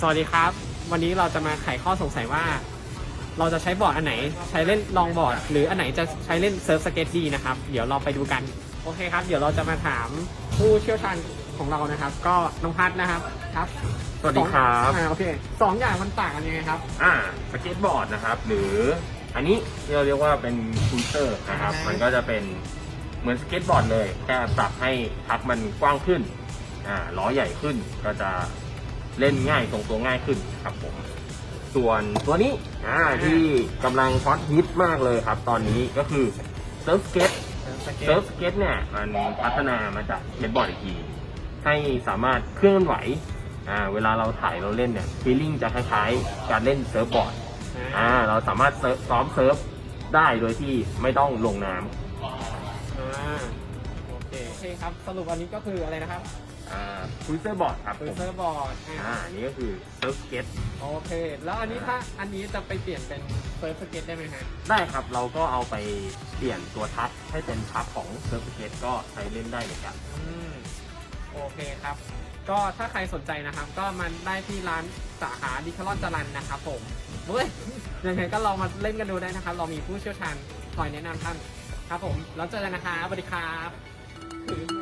สวัสดีครับ วันนี้เราจะมาไขข้อสงสัยว่า เราจะใช้บอร์ดอันไหน ใช้เล่นลองบอร์ด หรืออันไหนจะใช้เล่นเซิร์ฟสเก็ตดีนะครับ เดี๋ยวเราไปดูกัน โอเคครับ เดี๋ยวเราจะมาถามผู้เชี่ยวชาญของเรานะครับ ก็น้องพัดนะครับครับสวัสดีครับสองอ่าโอเคสองอย่างมันต่างกันยังไงครับ อ่าสเก็ตบอร์ดนะครับ หรืออันนี้ที่เราเรียกว่าเป็นคูเตอร์นะครับ อ่าฮะ มันก็จะเป็นเหมือนสเก็ตบอร์ดเลยแค่ปรับให้พักมันกว้างขึ้นอ่าล้อใหญ่ขึ้นก็จะ เล่นง่ายทรงตัวง่ายขึ้นครับผม ส่วนตัวนี้อ่าที่กำลังฮอตฮิตมากเลยครับ ตอนนี้ก็คือเซิร์ฟสเก็ตเซิเซิร์ร์ฟฟสเก็ตเนี่ยมันพัฒนามาจากสเก็ตบอร์ดอีกทีให้สามารถเคลื่อนไหวอ่าเวลาเราถ่ายเราเล่นเนี่ยฟีลลิ่งจะคล้ายๆ การเล่นเซิร์ฟบอร์ดอ่าเราสามารถเซิร์ฟซ้อมเซิร์ฟได้โดยที่ไม่ต้องลงน้อ่าโอ เคโอเคครับ สรุปอันนี้ก็คืออะไรนะครับำอ่าคูเซอร์บอร์ดครับผคือมเซิร์ฟบอร์ดอ่าอันนี้ก็คือเซิร์ฟสเก็ตโอเค แล้วอันนี้ถ้าอันนี้จะไปเปลี่ยนเป็นเซิร์ฟสเก็ตได้ไหมฮะได้ครับเราก็เอาไปเปลี่ยนตัวทัชให้เป็นทัชของเซิร์ฟสเก็ตก็ใช้เล่นได้เหมือนกันอืมโอเคครับ ก็ถ้าใครสนใจนะครับ ก็มันได้ที่ร้านสาขาดิคลอนจรันนะครับผมเว้ยยังไงก็ลองมาเล่นกันดูได้นะครับ เรามีผู้เชี่ยวชาญคอยแนะนำท่านครับผมแล้วเจอกันนะครับสวัสดีครับ Thank you.